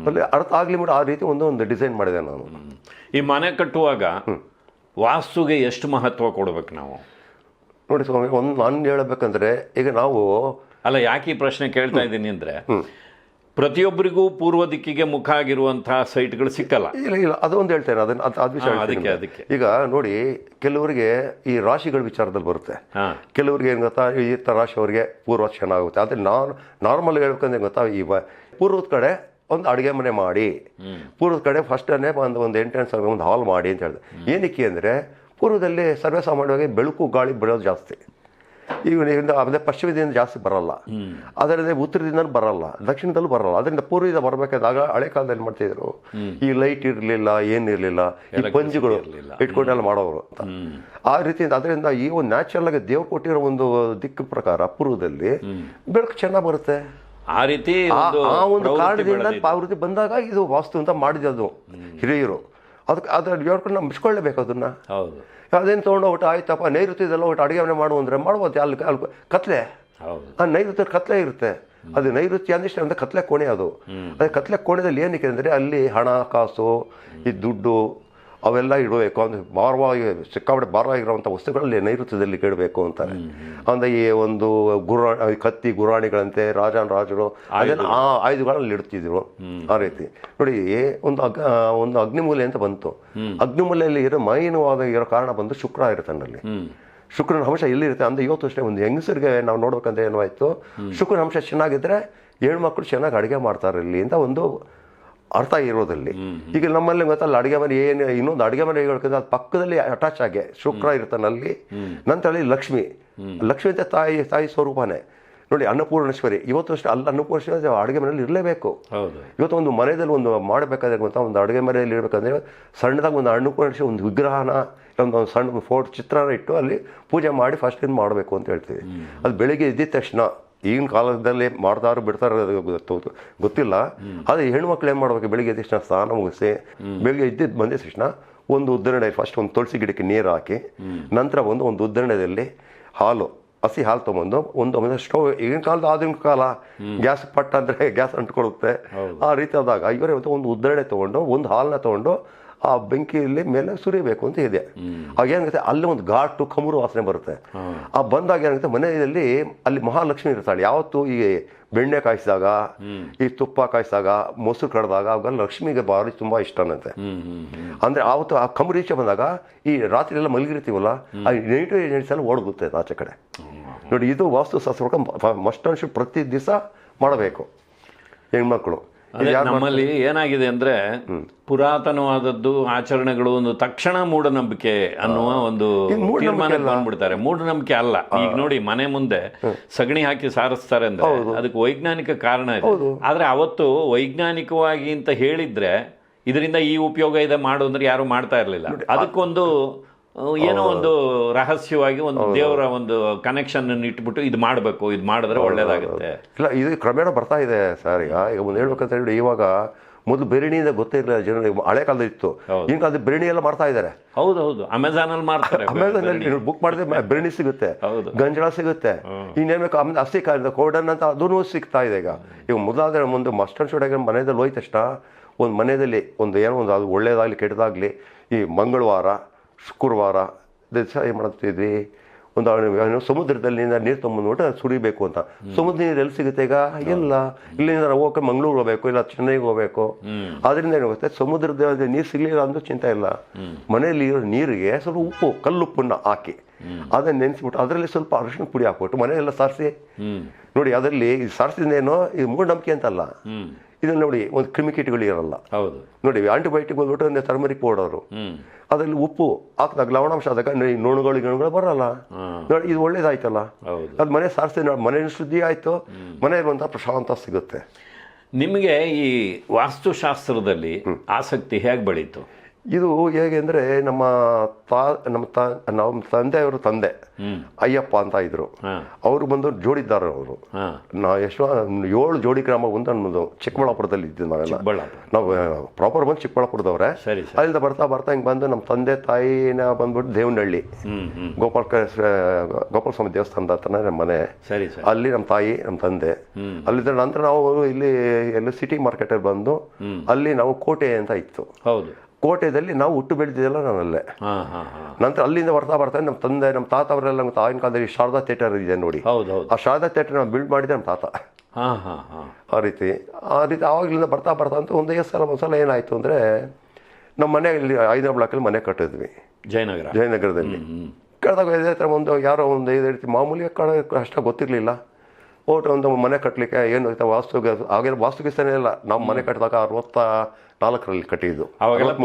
ಅಲ್ಲಿ ಅರ್ಥ ಆಗ್ಲಿ ಬಿಟ್ಟು ಆ ರೀತಿ ಒಂದು ಒಂದು ಡಿಸೈನ್ ಮಾಡಿದೆ ನಾನು. ಈ ಮನೆ ಕಟ್ಟುವಾಗ ವಾಸ್ತುಗೆ ಎಷ್ಟು ಮಹತ್ವ ಕೊಡ್ಬೇಕು ನಾವು? ನೋಡಿ ಸ್ವಾಮಿ ಒಂದು ನಾನು ಹೇಳಬೇಕಂದ್ರೆ ಈಗ ನಾವು ಅಲ್ಲ ಯಾಕೆ ಈ ಪ್ರಶ್ನೆ ಕೇಳ್ತಾ ಇದ್ದೀನಿ ಅಂದ್ರೆ ಪ್ರತಿಯೊಬ್ಬರಿಗೂ ಪೂರ್ವ ದಿಕ್ಕಿಗೆ ಮುಖ ಆಗಿರುವಂತಹ ಸೈಟ್ಗಳು ಸಿಕ್ಕಲ್ಲ. ಇಲ್ಲ ಇಲ್ಲ ಅದೊಂದು ಹೇಳ್ತೇನೆ ಅದನ್ನ ಅದು ವಿಷಯ ಹಾ, ಅದಕ್ಕೆ, ಈಗ ನೋಡಿ ಕೆಲವರಿಗೆ ಈ ರಾಶಿಗಳ ವಿಚಾರದಲ್ಲಿ ಬರುತ್ತೆ. ಕೆಲವರಿಗೆ ಏನು ಗೊತ್ತಾ ಈ ಥರ ರಾಶಿಯವರಿಗೆ ಪೂರ್ವ ಚೆನ್ನಾಗುತ್ತೆ ಆದರೆ ನಾನು ನಾರ್ಮಲ್ ಹೇಳ್ಬೇಕಂದ್ರೆ ಗೊತ್ತಾ ಈ ಪೂರ್ವದ ಕಡೆ ಒಂದು ಅಡುಗೆ ಮನೆ ಮಾಡಿ ಪೂರ್ವದ ಕಡೆ ಫಸ್ಟನ್ನೇ ಒಂದು ಒಂದು ಎಂಟ್ರೆನ್ಸ್ ಒಂದು ಹಾಲ್ ಮಾಡಿ ಅಂತ ಹೇಳಿದೆ. ಏನಕ್ಕೆ ಅಂದರೆ ಪೂರ್ವದಲ್ಲಿ ಸರ್ವೇಸಾಮಾನ್ಯವಾಗಿ ಬೆಳಕು ಗಾಳಿ ಬಿಡೋದು ಜಾಸ್ತಿ. ಈಗ ಅಂದರೆ ಅದೇ ಪಶ್ಚಿಮದಿಂದ ಜಾಸ್ತಿ ಬರಲ್ಲ. ಅದರಿಂದ ಉತ್ತರದಿಂದ ಬರಲ್ಲ ದಕ್ಷಿಣದಲ್ಲೂ ಬರಲ್ಲ. ಅದರಿಂದ ಪೂರ್ವದಿಂದ ಬರಬೇಕಾದಾಗ ಹಳೆ ಕಾಲದಲ್ಲಿ ಮಾಡ್ತಿದ್ರು? ಈ ಲೈಟ್ ಇರಲಿಲ್ಲ ಏನಿರಲಿಲ್ಲ ಈ ಪಂಜುಗಳು ಇಟ್ಕೊಂಡೆಲ್ಲ ಮಾಡೋರು ಅಂತ. ಆ ರೀತಿಯಿಂದ ಅದರಿಂದ ಈ ಒಂದು ನ್ಯಾಚುರಲ್ ಆಗಿ ದೇವ್ ಕೊಟ್ಟಿರೋ ಒಂದು ದಿಕ್ಕು ಪ್ರಕಾರ ಪೂರ್ವದಲ್ಲಿ ಬೆಳಕು ಚೆನ್ನಾಗಿ ಬರುತ್ತೆ. ಆ ರೀತಿ ಆ ಒಂದು ಕಾರಣದಿಂದ. ಪಾವೃತ್ತಿ ಬಂದಾಗ ಇದು ವಾಸ್ತು ಅಂತ ಮಾಡಿದ್ದು ಹಿರಿಯರು. ಅದಕ್ಕೆ ಅದ್ರಲ್ಲಿ ಹೇಳ್ಕೊಂಡು ನಾವು ಮಿಸ್ಕೊಳ್ಳೇಬೇಕು ಅದನ್ನು. ಹೌದು. ಅದೇನು ತೊಗೊಂಡು ಒಟ್ಟು ಆಯ್ತಪ್ಪ ನೈಋತ್ಯದೆಲ್ಲ ಒಟ್ಟು ಅಡುಗೆ ಮನೆ ಮಾಡು ಅಂದರೆ ಮಾಡ್ಬೋದು ಅಲ್ಲಿ ಅಲ್ಲಿ ಕತ್ಲೆ. ಆ ನೈಋತ್ಯ ಕತ್ಲೆ ಇರುತ್ತೆ. ಅದು ನೈಋತ್ಯ ಅಂದಿಷ್ಟು ಅಂದರೆ ಕತ್ಲೆ ಕೋಣೆ ಅದು. ಅದೇ ಕತ್ಲೆ ಕೋಣೆದಲ್ಲಿ ಏನಕ್ಕೆ ಅಂದರೆ ಅಲ್ಲಿ ಹಣ ಕಾಸು ಈ ದುಡ್ಡು ಅವೆಲ್ಲ ಇಡಬೇಕು. ಅಂದರೆ ಭಾರವಾಗಿ ಸಿಕ್ಕಾಪಟ್ಟೆ ಭಾರವಾಗಿರುವಂಥ ವಸ್ತುಗಳಲ್ಲಿ ನೈಋತ್ಯದಲ್ಲಿ ಕೇಳಬೇಕು ಅಂತಾರೆ. ಅಂದರೆ ಈ ಒಂದು ಗುರು ಕತ್ತಿ ಗುರಾಣಿಗಳಂತೆ ರಾಜನ ರಾಜರು ಅದೆಲ್ಲ ಆ ಆಯುಧಗಳಲ್ಲಿ ಇಡ್ತಿದ್ರು. ಆ ರೀತಿ. ನೋಡಿ ಒಂದು ಅಗ್ ಒಂದು ಅಗ್ನಿಮೂಲೆ ಅಂತ ಬಂತು. ಅಗ್ನಿಮೂಲೆಯಲ್ಲಿ ಇರೋ ಮೈನವಾದ ಇರೋ ಕಾರಣ ಬಂದು ಶುಕ್ರ ಇರುತ್ತೆ ಅಲ್ಲಿ ಶುಕ್ರನ ಅಂಶ ಎಲ್ಲಿರುತ್ತೆ? ಅಂದರೆ ಇವತ್ತು ಅಷ್ಟೇ ಒಂದು ಹೆಂಗಸರಿಗೆ ನಾವು ನೋಡ್ಬೇಕಂದ್ರೆ ಏನಾಯ್ತು ಶುಕ್ರನ ಅಂಶ ಚೆನ್ನಾಗಿದ್ರೆ ಹೆಣ್ಮಕ್ಳು ಚೆನ್ನಾಗಿ ಅಡುಗೆ ಮಾಡ್ತಾರೆ ಇಲ್ಲಿ ಅಂತ ಒಂದು ಅರ್ಥ ಇರೋದಲ್ಲಿ ಈಗ ನಮ್ಮಲ್ಲಿ ಗೊತ್ತಲ್ಲ ಅಡುಗೆ ಮನೆ ಏನು ಇನ್ನೊಂದು ಅಡುಗೆ ಮನೆ ಹೇಳ್ಕೊಂಡ್ರೆ ಅದು ಪಕ್ಕದಲ್ಲಿ ಅಟ್ಯಾಚ್ ಆಗಿ ಶುಕ್ರ ಇರ್ತಾನೆ ಅಲ್ಲಿ ನಂತರ ಅಲ್ಲಿ ಲಕ್ಷ್ಮಿ. ಲಕ್ಷ್ಮಿ ಅಂತ ತಾಯಿ ತಾಯಿ ಸ್ವರೂಪನೇ. ನೋಡಿ ಅನ್ನಪೂರ್ಣೇಶ್ವರಿ. ಇವತ್ತು ಅಷ್ಟೇ ಅಲ್ಲಿ ಅನ್ನಪೂರ್ಣೇಶ್ವರಿ ಅಡುಗೆ ಮನೆಯಲ್ಲಿ ಇರಲೇಬೇಕು. ಇವತ್ತು ಒಂದು ಮನೆಯಲ್ಲಿ ಒಂದು ಮಾಡಬೇಕಾದ್ರೆ ಗೊತ್ತಾ ಒಂದು ಅಡುಗೆ ಮನೆಯಲ್ಲಿ ಇರಬೇಕಂದ್ರೆ ಸಣ್ಣದಾಗಿ ಒಂದು ಅನ್ನಪೂರ್ಣೇಶ್ವರಿ ಒಂದು ವಿಗ್ರಹನ ಒಂದು ಒಂದು ಸಣ್ಣ ಫೋಟೋ ಚಿತ್ರನ ಇಟ್ಟು ಅಲ್ಲಿ ಪೂಜೆ ಮಾಡಿ ಫಸ್ಟ್ ಏನು ಮಾಡಬೇಕು ಅಂತ ಹೇಳ್ತೀವಿ. ಅದು ಬೆಳಿಗ್ಗೆ ಇದ್ದಿದ್ದ ತಕ್ಷಣ ಈಗಿನ ಕಾಲದಲ್ಲಿ ಮಾಡ್ತಾರೋ ಬಿಡ್ತಾರೋ ಗೊತ್ತಿಲ್ಲ. ಆದರೆ ಹೆಣ್ಮಕ್ಳು ಏನು ಮಾಡ್ಬೇಕು? ಬೆಳಿಗ್ಗೆ ಎದ್ದ ತಕ್ಷಣ ಸ್ನಾನ ಮುಗಿಸಿ ಬೆಳಿಗ್ಗೆ ಎದ್ದಿದ್ದು ಬಂದಿದ ತಕ್ಷಣ ಒಂದು ಉದ್ದರಣೆ ಫಸ್ಟ್ ಒಂದು ತುಳಸಿ ಗಿಡಕ್ಕೆ ನೀರು ಹಾಕಿ ನಂತರ ಒಂದು ಒಂದು ಉದ್ದರಣೆಯಲ್ಲಿ ಹಾಲು ಹಸಿ ಹಾಲು ತೊಗೊಂಡು ಒಂದು ಆಮೇಲೆ ಸ್ಟವ್ ಈಗಿನ ಕಾಲದ ಆಧುನಿಕ ಕಾಲ. ಗ್ಯಾಸ್ ಪಟ್ಟ ಅಂದರೆ ಗ್ಯಾಸ್ ಅಂಟ್ಕೊಳ್ಳುತ್ತೆ. ಆ ರೀತಿ ಆದಾಗ ಇವರೇ ಒಂದು ಉದ್ದರಣೆ ತೊಗೊಂಡು ಒಂದು ಹಾಲನ್ನ ತೊಗೊಂಡು ಆ ಬೆಂಕಿಯಲ್ಲಿ ಮೇಲೆ ಸುರಿಯಬೇಕು ಅಂತ ಇದೆ. ಆಗ ಏನಾಗುತ್ತೆ? ಅಲ್ಲಿ ಒಂದು ಘಾಟು ಕಮರು ವಾಸನೆ ಬರುತ್ತೆ. ಆ ಬಂದಾಗ ಏನಾಗುತ್ತೆ? ಮನೆಯಲ್ಲಿ ಅಲ್ಲಿ ಮಹಾಲಕ್ಷ್ಮಿ ಇರ್ತಾಳೆ. ಯಾವತ್ತು ಈ ಬೆಣ್ಣೆ ಕಾಯಿಸಿದಾಗ ಈ ತುಪ್ಪ ಕಾಯಿಸಿದಾಗ ಮೊಸರು ಕಡ್ದಾಗ ಅವಾಗ ಲಕ್ಷ್ಮಿಗೆ ಬಾರಿ ತುಂಬಾ ಇಷ್ಟನಂತೆ ಅನ್ನತ್ತೆ. ಅಂದ್ರೆ ಆವತ್ತು ಆ ಕಮರು ಈಚೆ ಬಂದಾಗ ಈ ರಾತ್ರಿ ಎಲ್ಲ ಮಲಗಿರ್ತೀವಲ್ಲ ಆ ನೆಗೆಟಿವ್ ಏಜೆಂಟ್ಸ್ ಎಲ್ಲ ಓಡಗುತ್ತೆ ಆಚೆ ಕಡೆ. ನೋಡಿ ಇದು ವಾಸ್ತು ಶಾಸ್ತ್ರ ಮಸ್ಟ್ ಪ್ರತಿ ದಿವಸ ಮಾಡಬೇಕು. ಹೆಣ್ಮಕ್ಳು. ನಮ್ಮಲ್ಲಿ ಏನಾಗಿದೆ ಅಂದ್ರೆ ಪುರಾತನವಾದದ್ದು ಆಚರಣೆಗಳು ಒಂದು ತಕ್ಷಣ ಮೂಢನಂಬಿಕೆ ಅನ್ನುವ ಒಂದು ಬಂದ್ಬಿಡ್ತಾರೆ. ಮೂಢನಂಬಿಕೆ ಅಲ್ಲ. ಈಗ ನೋಡಿ ಮನೆ ಮುಂದೆ ಸಗಣಿ ಹಾಕಿ ಸಾರಿಸ್ತಾರೆ ಅಂದ್ರೆ ಅದಕ್ಕೆ ವೈಜ್ಞಾನಿಕ ಕಾರಣ ಇದೆ. ಆದ್ರೆ ಅವತ್ತು ವೈಜ್ಞಾನಿಕವಾಗಿ ಅಂತ ಹೇಳಿದ್ರೆ ಇದರಿಂದ ಈ ಉಪಯೋಗ ಇದೆ ಮಾಡು ಅಂದ್ರೆ ಯಾರು ಮಾಡ್ತಾ ಇರಲಿಲ್ಲ. ಅದಕ್ಕೊಂದು ಏನೋ ಒಂದು ರಹಸ್ಯವಾಗಿ ಒಂದು ದೇವರ ಒಂದು ಕನೆಕ್ಷನ್ ಇಟ್ಬಿಟ್ಟು ಇದು ಮಾಡಬೇಕು ಇದು ಮಾಡಿದ್ರೆ ಒಳ್ಳೇದಾಗುತ್ತೆ. ಇಲ್ಲ ಇದು ಕ್ರಮೇಣ ಬರ್ತಾ ಇದೆ ಸರ್. ಈಗ ಈಗ ಒಂದು ಹೇಳ್ಬೇಕಂತ ಹೇಳಿ ಇವಾಗ ಮೊದಲು ಬೆರಣಿಯಿಂದ ಗೊತ್ತೇ ಇರಲಿಲ್ಲ ಜನರಿಗೆ ಹಳೆ ಕಾಲದ ಇತ್ತು. ಈಗ ಕಾಲದ ಬೆರಣಿ ಎಲ್ಲ ಮಾಡ್ತಾ ಇದ್ದಾರೆ ಹೌದು ಹೌದು. ಅಮೆಝಾನ್ ಅಲ್ಲಿ ಮಾಡ್ತಾರೆ ಅಮೆಝಾನ್ ಅಲ್ಲಿ ಬುಕ್ ಮಾಡಿದ್ರೆ ಬಿರಿಯಾನಿ ಬೆರಣಿ ಸಿಗುತ್ತೆ. ಗಂಜಳ ಸಿಗುತ್ತೆ. ಇನ್ನೇನು ಬೇಕು ಕಾಯ್ದ ಕೋಡನ್ ಅಂತ ಅದೂ ಸಿಗ್ತಾ ಇದೆ ಈಗ. ಈಗ ಮೊದಲಾದ್ರೆ ಒಂದು ಮಸ್ಟರ್ ಶೋಡಾಗ ಮನೆಯಲ್ಲಿ ಹೋಯ್ತಷ್ಟ? ತಕ್ಷಣ ಒಂದು ಮನೆಯಲ್ಲಿ ಒಂದು ಏನೋ ಒಂದು ಅದು ಒಳ್ಳೇದಾಗಲಿ ಕೆಟ್ಟದಾಗಲಿ ಈ ಮಂಗಳವಾರ ಶುಕ್ರವಾರ ದಿವಸ ಏನು ಮಾಡ್ತಿದ್ವಿ ಒಂದು ಸಮುದ್ರದಲ್ಲಿ ನೀರು ತೊಗೊಂಬಂದ್ಬಿಟ್ಟು ಅದು ಸುರಿಬೇಕು ಅಂತ. ಸಮುದ್ರ ನೀರು ಎಲ್ಲಿ ಸಿಗುತ್ತೆ ಈಗ? ಎಲ್ಲ ಇಲ್ಲಿಂದ ಹೋಗೋಕೆ ಹೋಗಕ್ಕೆ ಮಂಗಳೂರು ಹೋಗ್ಬೇಕು ಇಲ್ಲ ಚೆನ್ನೈಗೆ ಹೋಗ್ಬೇಕು. ಅದರಿಂದ ಏನಾಗುತ್ತೆ ಸಮುದ್ರದ ನೀರು ಸಿಗ್ಲಿಲ್ಲ ಅಂದ್ರೂ ಚಿಂತೆ ಇಲ್ಲ. ಮನೆಯಲ್ಲಿ ಇರೋ ನೀರಿಗೆ ಸ್ವಲ್ಪ ಉಪ್ಪು ಕಲ್ಲುಪ್ಪನ್ನು ಹಾಕಿ. ಅದನ್ನ ನೆನೆಸಿಬಿಟ್ಟು ಅದರಲ್ಲಿ ಸ್ವಲ್ಪ ಅರಿಶಿನ ಪುಡಿ ಹಾಕ್ಬಿಟ್ಟು ಮನೆಯೆಲ್ಲ ಸಾರಿಸಿ. ನೋಡಿ ಅದರಲ್ಲಿ ಸಾರಿಸಿದೇನೋ ಇದು ಮೂಢನಂಬಿಕೆ ಅಂತಲ್ಲ. ಇದನ್ನು ಇದನ್ನ ನೋಡಿ ಒಂದು ಕ್ರಿಮಿಕೀಟಗಳು ಇರಲ್ಲ. ಹೌದು. ನೋಡಿ ಆಂಟಿಬಯೋಟಿಕ್ ಬಂದ್ಬಿಟ್ಟು ಒಂದು ಥರ್ಮರಿಕ್ ಪೌಡರು ಅದರಲ್ಲಿ ಉಪ್ಪು ಹಾಕಿದಾಗ ಲವಣಾಂಶ ಆದಾಗ ನೋಣುಗಳು ಗಿಣಗಳು ಬರಲ್ಲ. ನೋಡಿ ಇದು ಒಳ್ಳೇದಾಯ್ತಲ್ಲ? ಅದು ಮನೆ ಸಾರಿಸಿ ನೋಡಿ ಮನೆ ಶುದ್ಧಿ ಆಯಿತು. ಮನೆಯಲ್ಲಿರುವಂಥ ಪ್ರಶಾಂತ ಸಿಗುತ್ತೆ. ನಿಮಗೆ ಈ ವಾಸ್ತುಶಾಸ್ತ್ರದಲ್ಲಿ ಆಸಕ್ತಿ ಹೇಗೆ ಬೆಳೀತು? ಇದು ಹೇಗೆ ಅಂದರೆ ನಮ್ಮ ತಾ ನಮ್ಮ ತ ನಮ್ಮ ತಂದೆಯವರು ತಂದೆ ಅಯ್ಯಪ್ಪ ಅಂತ ಇದ್ರು. ಅವರು ಬಂದು ಜೋಡಿದ್ದಾರೆ ಅವರು. ನಾವು ನಾ ಎಷ್ಟೋ ಏಳು ಜೋಡಿ ಗ್ರಾಮ ಒಂದು ಅನ್ನೋದು ಚಿಕ್ಕಬಳ್ಳಾಪುರದಲ್ಲಿ ಇದ್ದೀವಿ ನಾವೆಲ್ಲ. ನಾವು ಪ್ರಾಪರ್ ಬಂದು ಚಿಕ್ಕಬಳ್ಳಾಪುರದವ್ರೆ. ಅಲ್ಲಿಂದ ಬರ್ತಾ ಬರ್ತಾ ಹಿಂಗೆ ಬಂದು ನಮ್ಮ ತಂದೆ ತಾಯಿನ ಬಂದ್ಬಿಟ್ಟು ದೇವನಹಳ್ಳಿ. ಗೋಪಾಲ ಗೋಪಾಲ ಸ್ವಾಮಿ ದೇವಸ್ಥಾನದ ಹತ್ರನೇ ನಮ್ಮ ಮನೆ. ಅಲ್ಲಿ ನಮ್ಮ ತಾಯಿ ನಮ್ಮ ತಂದೆ. ಅಲ್ಲಿದ್ದ ನಂತರ ನಾವು ಇಲ್ಲಿ ಎಲ್ಲ ಸಿಟಿ ಮಾರ್ಕೆಟಲ್ಲಿ ಬಂದು ಅಲ್ಲಿ ನಾವು ಕೋಟೆ ಅಂತ ಇತ್ತು. ಹೌದು. ಕೋಟೆದಲ್ಲಿ ನಾವು ಹುಟ್ಟು ಬೆಳೆದಿದ್ದೆಲ್ಲ ನಾನಲ್ಲೇ ಹಾ ಹಾ ಹಾ. ನಂತರ ಅಲ್ಲಿಂದ ಬರ್ತಾ ಬರ್ತಾ ನಮ್ಮ ತಂದೆ ನಮ್ಮ ತಾತ ಅವರೆಲ್ಲ ನಮ್ಮ ತಾಯಿನ ಕಾಲದಲ್ಲಿ ಶಾರದಾ ಥಿಯೇಟರ್ ಇದೆ ನೋಡಿ. ಆ ಶಾರದಾ ಥಿಯೇಟರ್ ನಾವು ಬಿಲ್ಡ್ ಮಾಡಿದ್ದೆ ನಮ್ಮ ತಾತ. ಹಾ ಹಾ ಹಾ. ಆ ರೀತಿ ಆ ರೀತಿ ಆವಾಗಲಿಂದ ಬರ್ತಾ ಬರ್ತಾ ಅಂತ ಒಂದೇ ಸಲ ಒಂದ್ಸಲ ಏನಾಯಿತು ಅಂದರೆ ನಮ್ಮ ಮನೆಯಲ್ಲಿ ಐದನೇ ಬ್ಲಾಕಲ್ಲಿ ಮನೆ ಕಟ್ಟಿದ್ವಿ. ಜಯನಗರ. ಜಯನಗರದಲ್ಲಿ. ಕಳೆದಾಗ ಇದೇ ಥರ ಒಂದು ಯಾರೋ ಒಂದು ಇದೇ ರೀತಿ ಮಾಮೂಲಿ ಕಡ ಅಷ್ಟೇ ಗೊತ್ತಿರಲಿಲ್ಲ. ಓಟ್ ಒಂದು ಮನೆ ಕಟ್ಟಲಿಕ್ಕೆ ಏನು ಆಯ್ತಾ ವಾಸ್ತು ಆಗೆಲ್ಲ ವಾಸ್ತುಗಿಸ್ತಾನೆ ಇಲ್ಲ. ನಾವು ಮನೆ ಕಟ್ಟಿದಾಗ ಅರವತ್ತ ನಾಲ್ಕರಲ್ಲಿ ಕಟ್ಟಿದ್ದು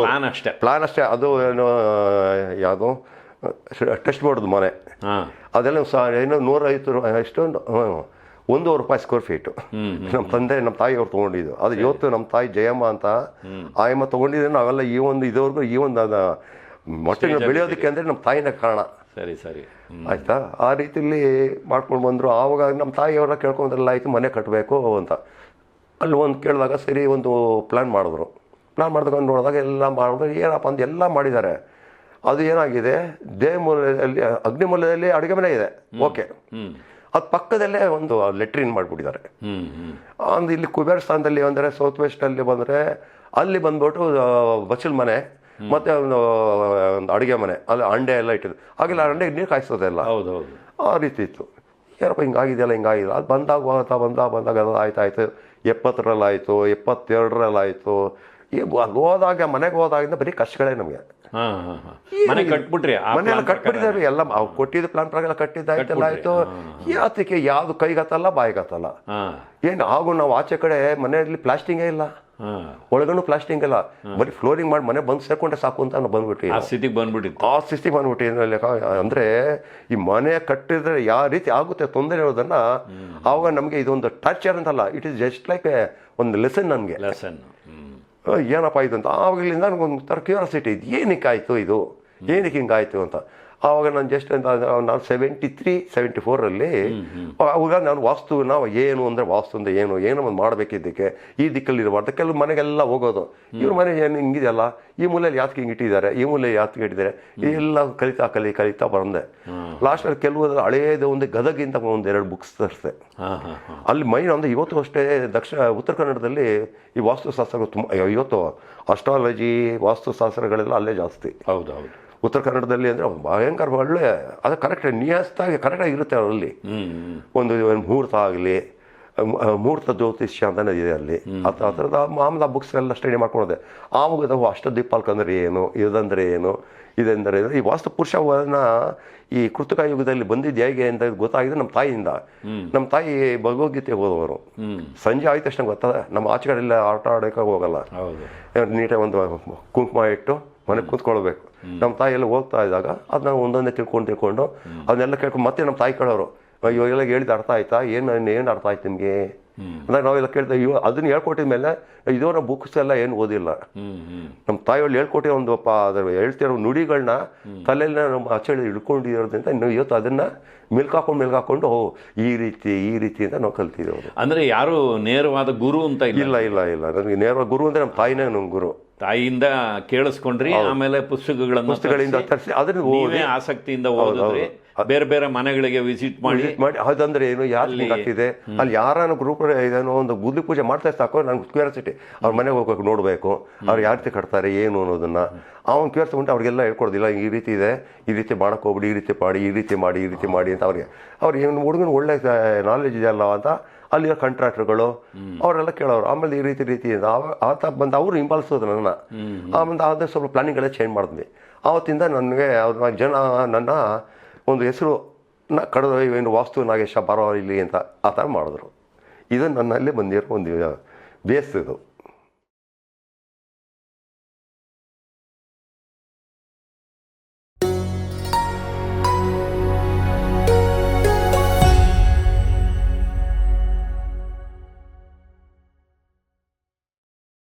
ಪ್ಲಾನ್ ಅಷ್ಟೇ. ಪ್ಲಾನ್ ಅಷ್ಟೇ. ಅದು ಏನು ಯಾವುದು? ಟೆಸ್ಟ್ ಮಾಡೋದು ಮನೆ. ಅದೆಲ್ಲ ಸಹ ಏನೋ ನೂರೈವತ್ತು ರೂಪಾಯಿ ಎಷ್ಟೊಂದು ಒಂದೂವರೆ ರೂಪಾಯಿ ಸ್ಕ್ವೇರ್ ಫೀಟು ನಮ್ಮ ತಂದೆ ನಮ್ಮ ತಾಯಿ ಅವ್ರು ತೊಗೊಂಡಿದ್ದು. ಅದು ಇವತ್ತು ನಮ್ಮ ತಾಯಿ ಜಯಮ್ಮ ಅಂತ ಆಯಮ್ಮ ತೊಗೊಂಡಿದ್ರೆ ನಾವೆಲ್ಲ ಈ ಒಂದು ಇದುವರೆಗೂ ಈ ಒಂದು ಮೊಟ್ಟೆ ಬೆಳೆಯೋದಕ್ಕೆ ಅಂದರೆ ನಮ್ಮ ತಾಯಿನ ಕಾರಣ. ಸರಿ ಸರಿ. ಆಯಿತಾ? ಆ ರೀತಿಯಲ್ಲಿ ಮಾಡ್ಕೊಂಡು ಬಂದರು. ಆವಾಗ ನಮ್ಮ ತಾಯಿಯವರ ಕೇಳ್ಕೊಂಡ್ರಲ್ಲ ಆಯಿತು ಮನೆ ಕಟ್ಟಬೇಕು ಅಂತ. ಅಲ್ಲಿ ಒಂದು ಕೇಳಿದಾಗ ಸರಿ ಒಂದು ಪ್ಲ್ಯಾನ್ ಮಾಡಿದ್ರು. ಪ್ಲ್ಯಾನ್ ಮಾಡಿದಾಗ ನೋಡಿದಾಗ ಎಲ್ಲ ಮಾಡಿದ್ರು. ಏನಪ್ಪ ಅಂತ ಎಲ್ಲ ಮಾಡಿದ್ದಾರೆ. ಅದು ಏನಾಗಿದೆ? ದೇವಮೂಲೆಯಲ್ಲಿ ಅಗ್ನಿಮೂಲದಲ್ಲಿ ಅಡುಗೆ ಮನೆ ಇದೆ. ಓಕೆ. ಅದು ಪಕ್ಕದಲ್ಲೇ ಒಂದು ಲೆಟ್ರಿನ್ ಮಾಡಿಬಿಟ್ಟಿದ್ದಾರೆ. ಒಂದು ಇಲ್ಲಿ ಕುಬೇರ್ ಸ್ಥಾನದಲ್ಲಿ ಬಂದರೆ ಸೌತ್ ವೆಸ್ಟಲ್ಲಿ ಬಂದರೆ ಅಲ್ಲಿ ಬಂದ್ಬಿಟ್ಟು ಬಚಲ್ ಬಚ್ಚಲ್ ಮನೆ. ಮತ್ತೆ ಒಂದು ಒಂದು ಅಡುಗೆ ಮನೆ ಅಲ್ಲಿ ಅಂಡೆ ಎಲ್ಲ ಇಟ್ಟಿದ್ದು ಹಾಗೆಲ್ಲ ಅಂಡೆಗೆ ನೀರು ಕಾಯಿಸೋದೆಲ್ಲ ಹೌದು ಹೌದು. ಆ ರೀತಿ ಇತ್ತು. ಏನಪ್ಪ ಹಿಂಗಾಗಿದೆಯಲ್ಲ ಹಿಂಗಾಗಿದೆ ಅದು ಬಂದಾಗ ಹೋಗ್ತಾ ಬಂದಾಗ ಬಂದಾಗ ಅದು ಆಯ್ತು ಆಯ್ತು. ಎಪ್ಪತ್ತರಲ್ಲಾಯಿತು ಎಪ್ಪತ್ತೆರಡರಲ್ಲಾಯಿತು ಈ ಹೋದಾಗ ಮನೆಗೆ ಹೋದಾಗಿಂದ ಬರೀ ಕಷ್ಟಗಳೇ ನಮಗೆ. ಮನೆ ಕಟ್ಬಿಟ್ರಿ ಮನೆ ಮನೆಯೆಲ್ಲ ಕಟ್ಬಿಟ್ಟಿದ್ದಾರೆ. ಎಲ್ಲ ಕೊಟ್ಟಿದ್ದು ಪ್ಲಾನ್ ಪ್ರಕಾರ ಕಟ್ಟಿದ್ದಾಯ್ತೆಲ್ಲ ಆಯಿತು ಯಾತಕ್ಕೆ ಯಾವುದು ಕೈಗತ್ತಲ್ಲ ಬಾಯಿಗತ್ತಲ್ಲ ಏನು ಹಾಗೂ ನಾವು ಆಚೆ ಕಡೆ ಮನೆಯಲ್ಲಿ ಪ್ಲಾಸ್ಟಿಂಗೇ ಇಲ್ಲ. ಒಳಗನು ಪ್ಲಾಸ್ಟಿಂಗ್ ಅಲ್ಲ ಬರೀ ಫ್ಲೋರಿಂಗ್ ಮಾಡಿ ಮನೆ ಬಂದು ಸೇರ್ಕೊಂಡೆ ಸಾಕು ಅಂತ ಬಂದ್ಬಿಟ್ಟು ಆ ಸ್ಥಿತಿಗೆ ಬಂದ್ಬಿಟ್ಟಿತ್ತು. ಆ ಸ್ಥಿತಿ ಬಂದ್ಬಿಟ್ಟು ಅಂದರೆ ಈ ಮನೆ ಕಟ್ಟಿದ್ರೆ ಯಾವ ರೀತಿ ಆಗುತ್ತೆ ತೊಂದರೆ ಇರೋದನ್ನ ಆವಾಗ ನಮಗೆ ಇದೊಂದು ಟಾರ್ಚರ್ ಅಂತಲ್ಲ. ಇಟ್ ಇಸ್ ಜಸ್ಟ್ ಲೈಕ್ ಒಂದು ಲೆಸನ್ ನನಗೆ. ಲೆಸನ್ ಏನಪ್ಪ ಇದು ಅಂತ? ಆವಾಗಲಿಂದ ನನಗೊಂದು ಥರ ಕ್ಯೂರಿಯಾಸಿಟಿ ಇದು ಏನಕ್ಕೆ ಆಯಿತು ಇದು? ಏನಕ್ಕೆ ಹಿಂಗಾಯಿತು ಅಂತ? ಆವಾಗ ನಾನು ಜಸ್ಟ್ ಅಂತ ನಾನು ಸೆವೆಂಟಿ ತ್ರೀ ಸೆವೆಂಟಿ ಫೋರಲ್ಲಿ ಅವಾಗ ನಾನು ವಾಸ್ತು ನಾವು ಏನು ಅಂದರೆ ವಾಸ್ತು ಅಂದರೆ ಏನು ಏನೋ ಒಂದು ಮಾಡಬೇಕಿದ್ದಕ್ಕೆ ಈ ದಿಕ್ಕಲ್ಲಿ ಇರಬಾರ್ದು ಕೆಲವು ಮನೆಗೆಲ್ಲ ಹೋಗೋದು. ಇವ್ರ ಮನೆ ಏನು ಹಿಂಗಿದೆಯಲ್ಲ ಈ ಮೂಲೆಯಲ್ಲಿ ಯಾತಕ್ಕೆ ಹಿಂಗೆ ಇಟ್ಟಿದ್ದಾರೆ ಈ ಮೂಲೆ ಯಾತಕ್ಕೆ ಇಟ್ಟಿದ್ದಾರೆ ಎಲ್ಲ ಕಲಿತಾ ಕಲಿ ಕಲಿತಾ ಬಂದೆ. ಲಾಸ್ಟಲ್ಲಿ ಕೆಲವು ಹಳೇದು ಒಂದು ಗದಗಿಂತ ಒಂದು ಎರಡು ಬುಕ್ಸ್ ತರಿಸಿದೆ ಅಲ್ಲಿ ಮೈನ್ ಅಂದರೆ ಇವತ್ತು ಅಷ್ಟೇ ದಕ್ಷಿಣ ಉತ್ತರ ಕನ್ನಡದಲ್ಲಿ ಈ ವಾಸ್ತುಶಾಸ್ತ್ರಗಳು ತುಂಬ ಇವತ್ತು ಅಸ್ಟ್ರಾಲಜಿ ವಾಸ್ತುಶಾಸ್ತ್ರಗಳೆಲ್ಲ ಅಲ್ಲೇ ಜಾಸ್ತಿ. ಹೌದು ಹೌದು ಉತ್ತರ ಕನ್ನಡದಲ್ಲಿ ಅಂದರೆ ಭಯಂಕರ ಒಳ್ಳೆ ಅದು ಕರೆಕ್ಟ್ ನಿಯಸ್ತಾಗಿ ಕರೆಕ್ಟಾಗಿ ಇರುತ್ತೆ ಅವರಲ್ಲಿ ಒಂದು ಮುಹೂರ್ತ ಆಗಲಿ ಮುಹೂರ್ತ ಜ್ಯೋತಿಷ್ಯ ಅಂತಲೇ ಇದೆ ಅಲ್ಲಿ. ಆ ಥರ- ಆ ಥರದ ಮಾಮೂಲ ಬುಕ್ಸ್ ಎಲ್ಲ ಸ್ಟಡಿ ಮಾಡ್ಕೊಂಡಿದೆ. ಆವಾಗ ನಾವು ಅಷ್ಟದೀಪಾಲ್ಕ ಅಂದರೆ ಏನು ಇದಂದರೆ ಏನು ಇದೆಂದರೆ ಈ ವಾಸ್ತು ಪುರುಷನ ಈ ಕೃತಕ ಯುಗದಲ್ಲಿ ಬಂದಿದ್ದು ಹೇಗೆ ಅಂತ ಗೊತ್ತಾಗಿದೆ ನಮ್ಮ ತಾಯಿಯಿಂದ. ನಮ್ಮ ತಾಯಿ ಭಗವದ್ಗೀತೆ ಓದೋರು. ಸಂಜೆ ಆಯ್ತು ತಕ್ಷಣ ಗೊತ್ತದ ನಮ್ಮ ಆಚೆ ಕಡೆ ಎಲ್ಲ ಆಟ ಆಡೋಕೆ ಹೋಗಲ್ಲ. ನೀಟಾಗಿ ಒಂದು ಕುಂಕುಮ ಇಟ್ಟು ಮನೆಗೆ ಕೂತ್ಕೊಳ್ಬೇಕು. ನಮ್ಮ ತಾಯಿ ಎಲ್ಲ ಹೋಗ್ತಾ ಇದ್ದಾಗ ಅದನ್ನ ಒಂದೊಂದೇ ತಿಳ್ಕೊಂಡು ತಿಳ್ಕೊಂಡು ಅದನ್ನೆಲ್ಲ ಕೇಳ್ಕೊಂಡು ಮತ್ತೆ ನಮ್ಮ ತಾಯಿ ಕೇಳೋರು ಅಯ್ಯೋ ಎಲ್ಲ ಹೇಳಿದ ಅರ್ಥ ಆಯ್ತಾ? ಏನು ಏನು ಅರ್ಥ ಆಯ್ತು ನಿಮಗೆ? ಅಂದಾಗ ನಾವೆಲ್ಲ ಕೇಳ್ತಾ ಇವ್ ಅದನ್ನ ಹೇಳ್ಕೊಟ್ಟಿದ ಮೇಲೆ ಇದೋ ನಾವು ಬುಕ್ಸ್ ಎಲ್ಲ ಏನು ಓದಿಲ್ಲ. ನಮ್ಮ ತಾಯಿಯವ್ಳು ಹೇಳ್ಕೊಟ್ಟಿರೋ ಒಂದು ಪಾ ಅದ್ರ ಹೇಳ್ತಿರೋ ನುಡಿಗಳನ್ನ ತಲೆಯಲ್ಲಿ ನಮ್ಮ ಅಚ್ಚಳಿ ಹಿಡ್ಕೊಂಡಿರೋದ್ರಿಂದ ನಾವು ಇವತ್ತು ಅದನ್ನ ಮಿಲ್ಕಾಕೊಂಡು ಮಿಲ್ಕಾಕೊಂಡು ಓ ಈ ರೀತಿ ಈ ರೀತಿ ಅಂತ ನಾವು ಕಲ್ತಿದ್ದೇವೆ ಅಂದ್ರೆ ಯಾರು ನೇರವಾದ ಗುರು ಅಂತ ಇಲ್ಲ? ಇಲ್ಲ ಇಲ್ಲ ಇಲ್ಲ. ನನಗೆ ನೇರವಾದ ಗುರು ಅಂದರೆ ನಮ್ಮ ತಾಯಿನೇ ನಮ್ಮ ಗುರು. ತಾಯಿಯಿಂದ ಕೇಳಿಸ್ಕೊಂಡ್ರಿ ಆಮೇಲೆ ಪುಸ್ತಕಗಳನ್ನು ಪುಸ್ತಕಗಳಿಂದ ತರ್ಸಿ, ಅದನ್ನ ಓದಿ. ಆಸಕ್ತಿಯಿಂದ ಓದಿದ್ರಿ. ಬೇರೆ ಬೇರೆ ಮನೆಗಳಿಗೆ ವಿಸಿಟ್ ಮಾಡಿ. ಮಾಡಿ ಅದಂದ್ರೆ ಏನು ಯಾರು ಆಗ್ತಿದೆ ಅಲ್ಲಿ ಯಾರನ್ನ ಗ್ರೂಪ್ ಇದೇನೋ ಒಂದು ಗುದ್ಲಿ ಪೂಜೆ ಮಾಡ್ತಾ ಸಾಕು ನಂಗೆ ಕ್ಯೂರಿಯಾಸಿಟಿ ಅವ್ರ ಮನೆಗೆ ಹೋಗೋಕೆ ನೋಡಬೇಕು. ಅವ್ರು ಯಾವ ರೀತಿ ಕಟ್ತಾರೆ ಏನು ಅನ್ನೋದನ್ನ. ಅವ್ನು ಕ್ಯೂರಿಯಾಸಿಟಿ ಉಂಟು ಅವ್ರಿಗೆಲ್ಲ ಹೇಳ್ಕೊಡೋದಿಲ್ಲ ಈ ರೀತಿ ಇದೆ ಈ ರೀತಿ ಮಾಡಕ್ಕೆ ಹೋಗ್ಬಿಡಿ ಈ ರೀತಿ ಮಾಡಿ ಈ ರೀತಿ ಮಾಡಿ ಈ ರೀತಿ ಮಾಡಿ ಅಂತ ಅವ್ರಿಗೆ. ಅವ್ರಿಗೆ ಏನು ಹುಡುಗನ ಒಳ್ಳೆ ನಾಲೆಜ್ ಇದೆಯಲ್ಲ ಅಂತ ಅಲ್ಲಿರೋ ಕಾಂಟ್ರಾಕ್ಟರ್ಗಳು ಅವರೆಲ್ಲ ಕೇಳೋರು. ಆಮೇಲೆ ಈ ರೀತಿ ರೀತಿ ಆತ ಬಂದು ಅವರು ಹಿಂಬಾಲಿಸೋದು ನನ್ನ ಆಮೇಲೆ ಆದರೆ ಸ್ವಲ್ಪ ಪ್ಲಾನಿಂಗ್ ಎಲ್ಲ ಚೇಂಜ್ ಮಾಡಿದ್ವಿ. ಆವತ್ತಿಂದ ನನಗೆ ಅವ್ರ ಜನ ನನ್ನ ಒಂದು ಹೆಸರು ನ ಕಡದ ಏನು ವಾಸ್ತು ನಾಗೇಶ ಬರೋ ಇಲ್ಲಿ ಅಂತ ಆ ಥರ ಮಾಡಿದ್ರು. ಇದು ನನ್ನಲ್ಲಿ ಬಂದಿರೋ ಒಂದು ಬೇಸ್ ಇದು.